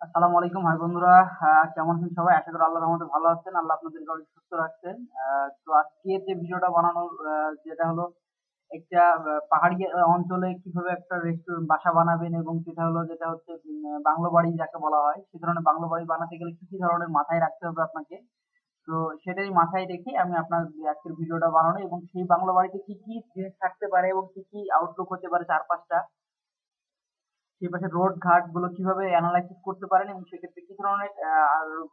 আসসালামু আলাইকুম। ভাই বন্ধুরা কেমন আছেন সবাই? আশা করি আল্লাহর রহমতে ভালো আছেন। আল্লাহ আপনাদেরকে অনেক সুস্থ রাখছেন। তো আজকে যে ভিডিওটা বানানোর যেটা হলো একটা পাহাড়ি অঞ্চলে কীভাবে একটা রেস্টুরেন্ট বাসা বানাবেন এবং সেটা হলো যেটা হচ্ছে বাংলো বাড়ি যাকে বলা হয়, সে ধরনের বাংলো বাড়ি বানাতে গেলে কি কি ধরনের মাথায় রাখতে হবে আপনাকে? তো সেটাই মাথায় রেখে আমি আপনার আজকের ভিডিওটা বানানো এবং সেই বাংলো বাড়িতে কি কি জিনিস থাকতে পারে এবং কি কি আউটলুক হতে পারে চারপাশটা সেই পাশে রোড ঘাটগুলো কীভাবে অ্যানালাইসিস করতে পারেন এবং সেক্ষেত্রে কি ধরনের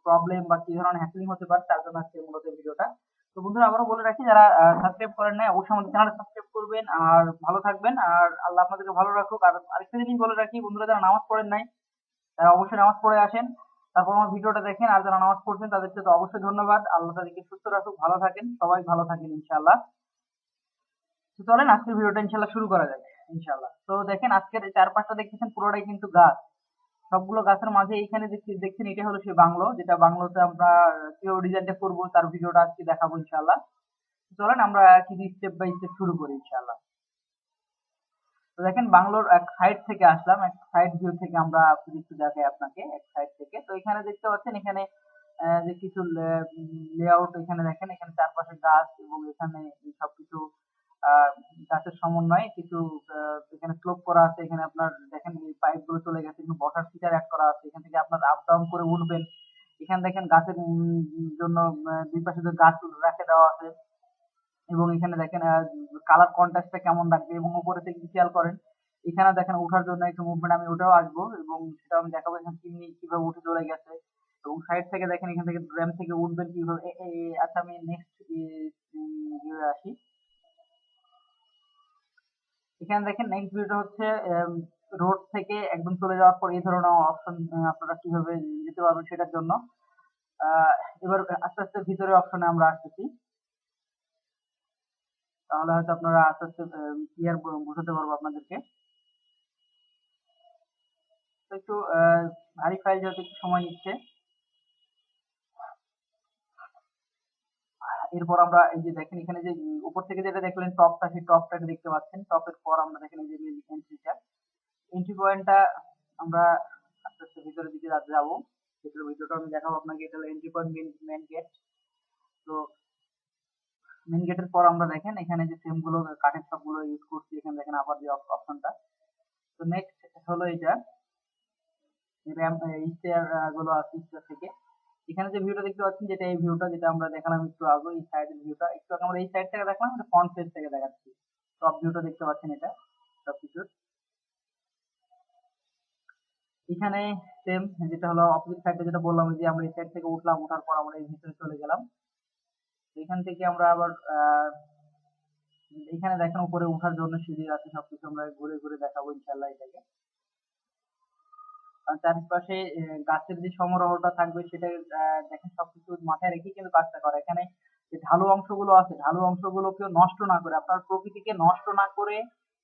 প্রবলেম বা কি ধরনের হ্যাপেনিং হতে পারে তার জন্য আজকে মূলত ভিডিওটা তো বন্ধুরা, আবারও বলে রাখি, যারা সাবস্ক্রাইব করেন নাই, অবশ্যই আমাদের চ্যানেলটা সাবস্ক্রাইব করবেন আর ভালো থাকবেন। আর আল্লাহ আপনাদেরকে ভালো রাখুক। আর আরেকটা জিনিস বলে রাখি, বন্ধুরা, যারা নামাজ পড়েন নাই, তারা অবশ্যই নামাজ পড়ে আসেন। তারপর আমার ভিডিওটা দেখেন, আর যারা নামাজ পড়ছেন তাদেরকে তো অবশ্যই ধন্যবাদ। আল্লাহ তাদেরকে সুস্থ রাখুক, ভালো থাকেন, সবাই ভালো থাকেন ইনশাআল্লাহ। তো চলেন, আজকের ভিডিওটা ইনশাল্লাহ শুরু করা যাক। ইনশাল্লাহ তো দেখেন আজকের দেখতেছেন, পুরোটাই কিন্তু গাছ। সবগুলো গাছের মাঝে দেখছেন এটা হলো সেই বাংলো, যেটা বাংলোতে আমরা কীভাবে ডিজাইনটা করব, তার ভিডিওটা আজকে দেখাবো ইনশাল্লাহ চলেন আমরা স্টেপ বাই স্টেপ শুরু করি ইনশাল্লাহ তো দেখেন বাংলোর এক সাইড থেকে আসলাম, এক সাইড ভিউ থেকে আমরা দেখাই আপনাকে, এক সাইড থেকে। তো এখানে দেখতে পাচ্ছেন, এখানে যে কিছু লেআউট এখানে দেখেন, এখানে চারপাশে গাছ এবং এখানে সবকিছু গাছের সমন্বয়ে কিছু এখানে স্লোপ করা আছে, এখানে আপনার দেখেন এই পাইপগুলো চলে গেছে, এখানে বসার সিটার অ্যাড করা আছে, এখান থেকে আপনার আপ ডাউন করে উঠবেন। এখানে দেখেন গাছের জন্য দুই পাশে যে গাছ রেখে দেওয়া আছে। এবং এখানে দেখেন কালার কন্ট্রাস্টটা কেমন রাখবে এবং উপরে থেকে খেয়াল করেন? এখানে দেখেন ওঠার জন্য একটু মুভমেন্ট আমি ওটাও আসব এবং সেটা আমি দেখাবো এখানে চিমনি কীভাবে উঠে চলে গেছে। এবং সাইড থেকে দেখেন এখান থেকে র্যাম থেকে উঠবেন কীভাবে? আচ্ছা আমি নেক্সট এখানে দেখেন নেক্সট ভিডিওটা হচ্ছে রোড থেকে একদম চলে যাওয়ার পর এই ধরনের অপশন আপনারা কীভাবে যেতে পারবেন সেটার জন্য। এবার আস্তে আস্তে ভিতরে অপশনে আমরা আসতেছি। তাহলে হয়তো আপনারা আস্তে আস্তে ক্লিয়ার বোঝাতে পারব আপনাদেরকে। একটু ভারী ফাইল যেহেতু একটু সময় নিচ্ছে। এরপর আমরা এই যে দেখেন, এখানে যে উপর থেকে যেটা দেখলেন টপটা, সেই টপটা দেখতে পাচ্ছেন। টপের পর আমরা দেখেন এই যে এন্ট্রিটা এন্ট্রি পয়েন্টটা আমরা আস্তে আস্তে ভিতরের দিকে যাব। ভিতরে ভিডিওটা আমি দেখাবো আপনাকে। এটা হলো entry point main main gate তো মেন গেটের পর আমরা দেখেন, এখানে যে ফ্রেমগুলো, কাঠের সবগুলো ইউজ করছি, এখানে দেখেন আবার যে অপশনটা তো নেক্সট হলো এটা র্যামগুলো আছে থেকে। এখানে যে ভিউটা দেখতে পাচ্ছেন, যেটা এই ভিউটা যেটা আমরা দেখালাম একটু আগে, এই সাইডের ভিউটা একটু আগে আমরা এই সাইড থেকে দেখলাম, এটা ফ্রন্ট পেজ থেকে দেখাচ্ছি। টপ ভিউটা দেখতে পাচ্ছেন এটা সবকিছু এখানে সেম যেটা হলো অপোজিট সাইডে যেটা বললাম, যে আমরা এই সাইড থেকে উঠলাম, ওঠার পর আমরা এই ভিতরে চলে গেলাম। এখান থেকে আমরা আবার এখানে দেখেন উপরে ওঠার জন্য সিঁড়ি আছে, সবকিছু আমরা ঘুরে ঘুরে দেখাবো ইনশাল্লাহ এটাকে। চারপাশে গাছের যে সমারোহটা থাকবে সেটা দেখেন সবকিছু মাথায় রেখে কিন্তু কাজটা করা। এখানে যে ঢালু অংশগুলো আছে, ঢালু অংশগুলোকে নষ্ট না করে, আপনার প্রকৃতিকে নষ্ট না করে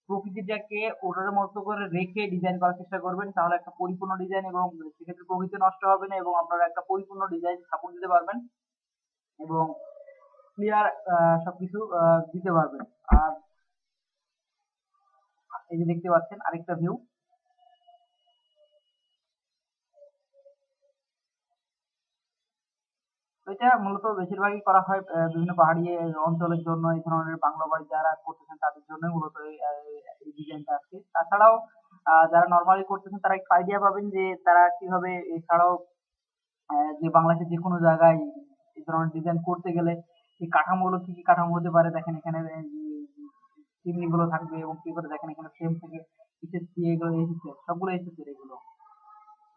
প্রকৃতিটাকে ওটার মতো করে রেখে ডিজাইন করার চেষ্টা করবেন, তাহলে একটা পরিপূর্ণ ডিজাইন এবং সেক্ষেত্রে প্রকৃতি নষ্ট হবে না এবং আপনারা একটা পরিপূর্ণ ডিজাইন স্থাপন দিতে পারবেন এবং ক্লিয়ার সবকিছু দিতে পারবেন। আর এই যে দেখতে পাচ্ছেন, আরেকটা ভিউ এটা মূলত বেশিরভাগই করা হয় বিভিন্ন পাহাড়ি অঞ্চলের জন্য, এই ধরনের বাংলো বাড়ি যারা করতেছেন তাদের জন্য মূলত এই ডিজাইনটা আছে তাছাড়াও যারা নর্মালি করতেছেন তারা একটু আইডিয়া পাবেন যে তারা কীভাবে এছাড়াও যে বাংলাদেশের যে কোনো জায়গায় এই ধরনের ডিজাইন করতে গেলে এই কাঠামোগুলো কি কি কাঠামো হতে পারে, দেখেন এখানে চিমনি গুলো থাকবে এবং কি করে দেখেন এখানে ফ্রেম থেকে এসএসসি এগুলো এসেছে, সবগুলো এসেছে এগুলো।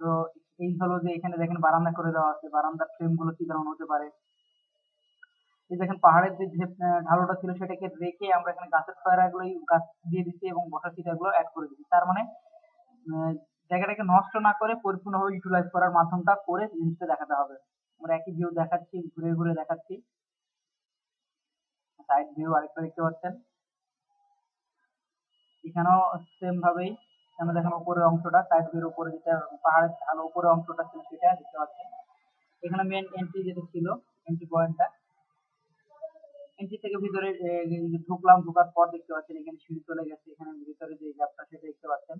তো এই হলো যে এখানে দেখেন বারান্দা করে দেওয়া আছে। বারান্দার ফ্রেমগুলো কি ধরনের হতে পারে? এই দেখেন পাহাড়ের যে ঢালুটা ছিল সেটাকে রেখে আমরা এখানে গাছের ছয়রা গুলো গাছ দিয়ে দিচ্ছি এবং বসার সিটা গুলো অ্যাড করে দিচ্ছি। তার মানে জায়গাটাকে নষ্ট না করে পরিপূর্ণভাবে ইউটিলাইজ করার মাধ্যমটা করে জিনিসটা দেখাতে হবে। আমরা একই ভিউ দেখাচ্ছি, ঘুরে ঘুরে দেখাচ্ছি। সাইড ভিউ আরেকটা দেখতে পাচ্ছেন। এখানেও সেম ভাবেই এখানে দেখেন উপরের অংশটা সাইড ভিউর উপরে যেটা পাহাড়ের ঢাল উপরের অংশটা ছিল সেটা দেখতে পাচ্ছেন। এখানে মেন এন্ট্রি যেটা ছিল এন্ট্রি পয়েন্টটা এন্ট্রি থেকে ভিতরে ঢুকলাম, ঢুকার পর দেখতে পাচ্ছেন এখানে সিঁড়ি চলে গেছে, এখানে ভিতরে যে গ্যাপটা সেটা দেখতে পাচ্ছেন।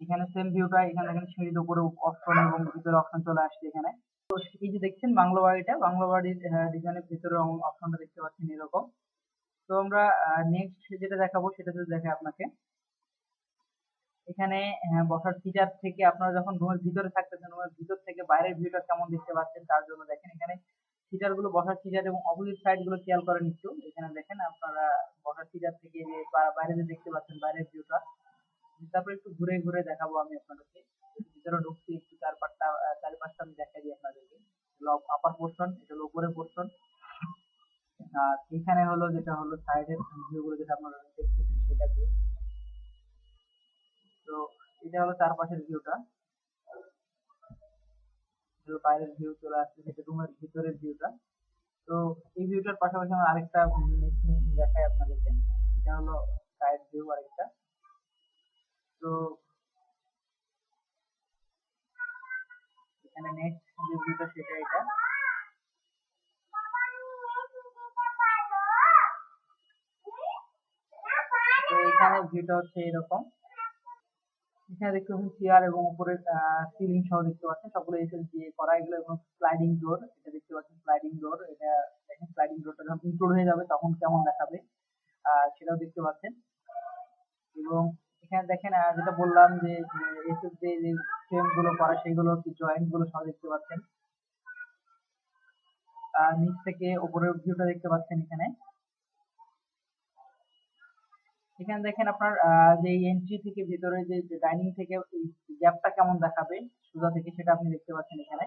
এখানে সেম ভিউটা এখানে দেখেন সিঁড়ির উপরে অপশন এবং ভিতরে অপশন চলে আসছে এখানে। তো এই যে দেখছেন বাংলো বাড়িটা, বাংলো বাড়ির ডিজাইনের ভিতরে অপশনটা দেখতে পাচ্ছেন এরকম। তো আমরা নেক্সট যেটা দেখাবো সেটা যদি দেখে আপনাকে। এখানে বসার সিটার থেকে আপনারা যখন রুমের ভিতরে থাকতেছেন, রুমের ভিতর থেকে বাইরের ভিউটা কেমন দেখতে পাচ্ছেন তার জন্য দেখেন এখানে সিটারগুলো, বসার সিটার এবং অপোজিট সাইডগুলো খেয়াল করেন একটু। এখানে দেখেন আপনারা বসার সিটার থেকে যে বাইরে যে দেখতে পাচ্ছেন বাইরের ভিউটা তারপর একটু ঘুরে ঘুরে দেখাবো আমি আপনাদেরকে। ভিতরে ঢুকছি, একটু চার পাঁচটা চার পাঁচটা আমি দেখাই দিই আপনাদেরকে। আপার পোর্শন এটা হলো উপরের পোর্শন আর এখানে হলো যেটা হলো সাইডের ভিউ গুলো যেটা আপনারা দেখতেছেন সেটা ভিউ তো এটা হলো চারপাশের ভিউটা বাইরের ভিউ চলে আসছে যেটা রুমের ভিতরের ভিউটা তো এই ভিউটার পাশাপাশি আমি আরেকটা দেখাই আপনাদেরকে। এটা হলো সাইড ভিউ আরেকটা। তো এখানে নেক্সট যে ভিউটা সেটা এটা। তো এখানে ভিউটা হচ্ছে এরকম। এখানে দেখতে পাচ্ছেন চেয়ার এবং উপরে সিলিং সহ দেখতে পাচ্ছেন। সবগুলো এসএস দিয়ে করা। এগুলো এবং স্লাইডিং ডোর এটা দেখতে পাচ্ছেন স্লাইডিং ডোর এটা দেখেন স্লাইডিং ডোরটা যখন ইনক্লুড হয়ে যাবে তখন কেমন দেখাবে সেটাও দেখতে পাচ্ছেন। এবং এখানে দেখেন যেটা বললাম যে এসএস দিয়ে যে ফ্রেমগুলো করা সেগুলো জয়েন্টগুলো সহ দেখতে পাচ্ছেন। নিচ থেকে উপরের ভিউটা দেখতে পাচ্ছেন এখানে। এখানে দেখেন আপনার যে এন্ট্রি থেকে ভিতরে যে ডাইনিং থেকে গ্যাপটা কেমন দেখাবে, সোজা থেকে সেটা আপনি দেখতে পাচ্ছেন এখানে।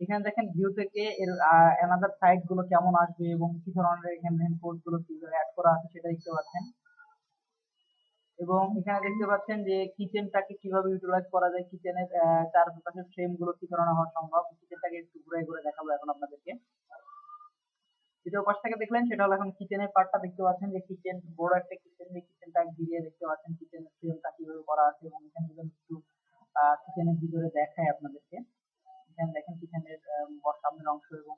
এখানে দেখেন ভিউ থেকে এর অ্যানাদার সাইডগুলো কেমন আসবে এবং কি ধরনের এখানে পোর্টগুলো কীভাবে অ্যাড করা আছে সেটা দেখতে পাচ্ছেন। এবং এখানে দেখতে পাচ্ছেন যে কিচেনটাকে কীভাবে ইউটিলাইজ করা যায় কিচেনের চারপাশের ফ্রেমগুলো কি ধরনের হওয়া সম্ভব কিচেনটাকে একটু ঘুরে ঘুরে দেখাবো এখন আপনাদেরকে। পাশ থেকে দেখলেন, সেটা হলো এখন কিচেনের পার্টটা দেখতে পাচ্ছেন যে কিচেন বড় একটা কিচেন যে কিচেনটা ঘিরিয়ে দেখতে পাচ্ছেন কিচেনের ফ্রেমটা কীভাবে করা আছে এবং এখানে যদি একটু কিচেনের ভিতরে দেখায় আপনাদেরকে। এখানে দেখেন কিচেনের সামনের অংশ এবং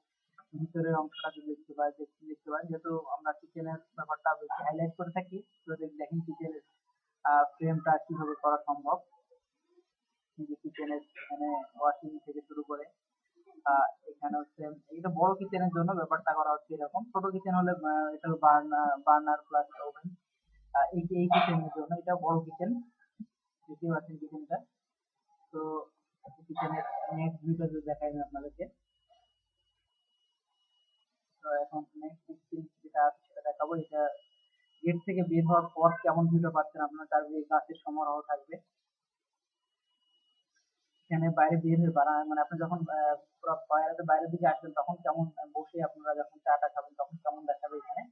ভিতরের অংশটা যদি দেখতে পাই দেখতে পাই, যেহেতু আমরা কিচেনের ব্যাপারটা বেশি হাইলাইট করে থাকি, তো দেখেন কিচেনের ফ্রেমটা কীভাবে করা সম্ভব। কিচেনের এখানে ওয়াশিং থেকে শুরু করে এখানে হচ্ছে এটা বড় কিচেনের জন্য ব্যাপারটা করা হচ্ছে এরকম। ছোট কিচেন হলে এটা বার্নার বার্নার প্লাস ওভেন এই এই কিচেনের জন্য এটা বড় কিচেন দেখতে পাচ্ছেন কিচেনটা তো কিচেনের নেক্সট ভিউটা যদি দেখাই আমি আপনাদেরকে। তো এখন নেক্সট যেটা আছে সেটা দেখাবো। এটা গেট থেকে বের হওয়ার পর কেমন ভিউটা পাচ্ছেন আপনারা, তার গাছের সমারোহ থাকবে। এখানে বাইরে বের হয়ে বাড়া মানে আপনি যখন বাইরে বাইরের দিকে আসবেন, তখন কেমন বসে আপনারা যখন চাটা খাবেন, তখন কেমন দেখাবে এখানে?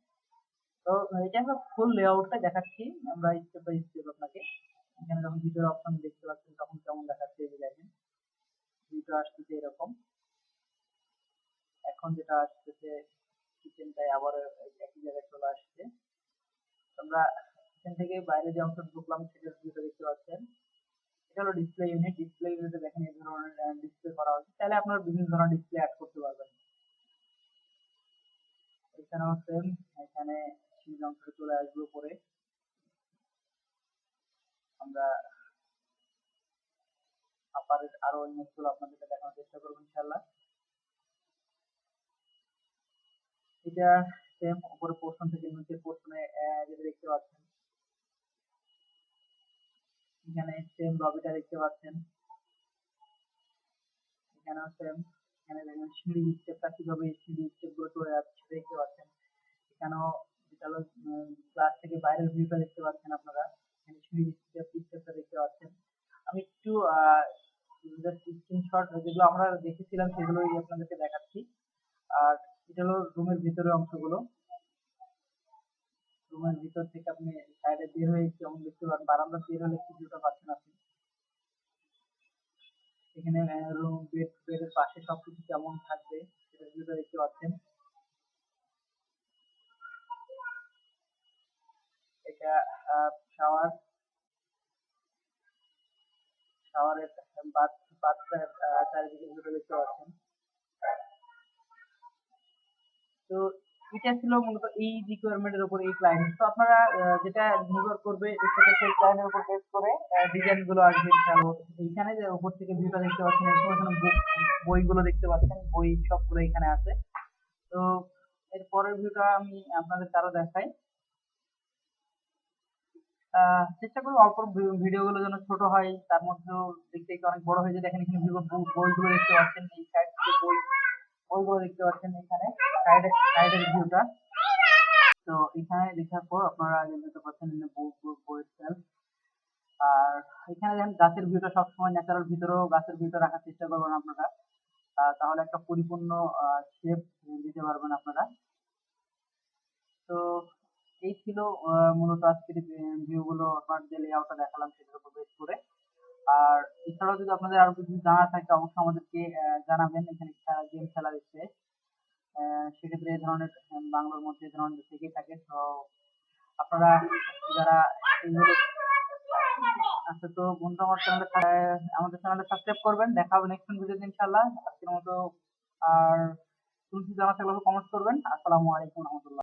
তো, এটা আমরা ফুল লেআউটটা দেখাচ্ছি। আমরা স্টেপ বাই স্টেপ আপনাকে। এখানে যখন ভিডিওর অপশন দেখতে পাচ্ছেন, তখন কেমন দেখাচ্ছে এই দেখেন। ভিডিও আসতেছে এরকম। এখন যেটা আসতেছে কিচেনটাই আবার একই জায়গায় চলে আসছে। আমরা কিচেন থেকে বাইরে যে অংশ ঢুকলাম, সেটার ভিডিও দেখতে পাচ্ছেন। এটা হলো ডিসপ্লে ইউনিট ডিসপ্লে ইউনিটে দেখেন এই ধরনের ডিসপ্লে করা হয়েছে। তাহলে আপনারা বিভিন্ন ধরনের ডিসপ্লে অ্যাড করতে পারবেন। এখানেও সেম এখানে সিজ অংশটা চলে আসবে উপরে। আমরা আপারের আরও ইমেজগুলো আপনাদেরকে দেখানোর চেষ্টা করব ইনশাল্লাহ এটা সেম উপরে পোর্শন থেকে নিচের পোর্শনে যেটা দেখতে পাচ্ছেন। এখানে সেম লবিটা দেখতে পাচ্ছেন। এখানেও সেম এখানে দেখেন সিঁড়ি স্টেপটা কীভাবে সিঁড়ি স্টেপগুলো চলে যাচ্ছে দেখতে পাচ্ছেন। এখানেও যেটা হলো ক্লাস থেকে বাইরের ভিউটা দেখতে পাচ্ছেন আপনারা। এখানে সিঁড়ি স্টেপ স্টেপটা দেখতে পাচ্ছেন। আমি একটু স্ক্রিনশট যেগুলো আমরা দেখেছিলাম সেগুলোই আপনাদেরকে দেখাচ্ছি। আর এটা হলো রুমের ভিতরের অংশগুলো। রুমের ভিতর থেকে আপনি সাইডে বের হয়ে কেমন দেখতে পারেন বারান্দা বের হলে কি ভিউটা পাচ্ছেন আপনি? এখানে রুম বেড বেডের পাশে সবকিছু কেমন থাকবে সেটার ভিউটা দেখতে পাচ্ছেন। এটা শাওয়ার শাওয়ারের বাথ বাথটার চারিদিকে ভিউটা দেখতে পাচ্ছেন। তো এটা ছিল মূলত এই রিকোয়ারমেন্টের উপর এই ক্লায়েন্ট তো আপনারা যেটা নির্ভর করবে সেটা সেই ক্লায়েন্টের উপর বেস করে ডিজাইনগুলো আসবে এইখানে যে উপর থেকে ভিউটা দেখতে পাচ্ছেন এখানে বইগুলো দেখতে পাচ্ছেন, বই সবগুলো এখানে আছে। তো এর পরের ভিউটা আমি আপনাদের আরও দেখাই। চেষ্টা করব অল্প ভিডিও গুলো যেন ছোট হয়, তার মধ্যেও দেখতে অনেক বড় হয়ে যায়। দেখেন এখানে ভিভোর বইগুলো দেখতে পাচ্ছেন, এই সাইড থেকে বই বইগুলো দেখতে পাচ্ছেন এখানে সাইডে সাইডের ভিউটা তো এখানে দেখার পর আপনারা দেখতে পাচ্ছেন বইয়ের shelf। আর এখানে দেখেন গাছের ভিউটা সবসময় ন্যাচারাল ভিতরেও গাছের ভিউটা রাখার চেষ্টা করবেন আপনারা। তাহলে একটা পরিপূর্ণ শেপ দিতে পারবেন আপনারা। তো এই ছিল মূলত আজকের ভিউ গুলো আপনার যে লেআউটটা দেখালাম সেটার উপর বেস করে। আর এছাড়াও যদি আপনাদের আরও কিছু জানার থাকে, অবশ্যই আমাদেরকে জানাবেন। এখানে গেম খেলা দিচ্ছে সেক্ষেত্রে এই ধরনের বাংলার মধ্যে ধরনের থেকেই থাকে। তো আপনারা যারা আচ্ছা তো বন্ধু আমার চ্যানেলটা আমাদের চ্যানেলটা সাবস্ক্রাইব করবেন। দেখা হবে নেক্সট ভিডিওতে ইনশাআল্লাহ। আজকের মতো আর কোনো কিছু জানা থাকলে কমেন্ট করবেন। আসসালামু আলাইকুম রহমতুল্লাহ।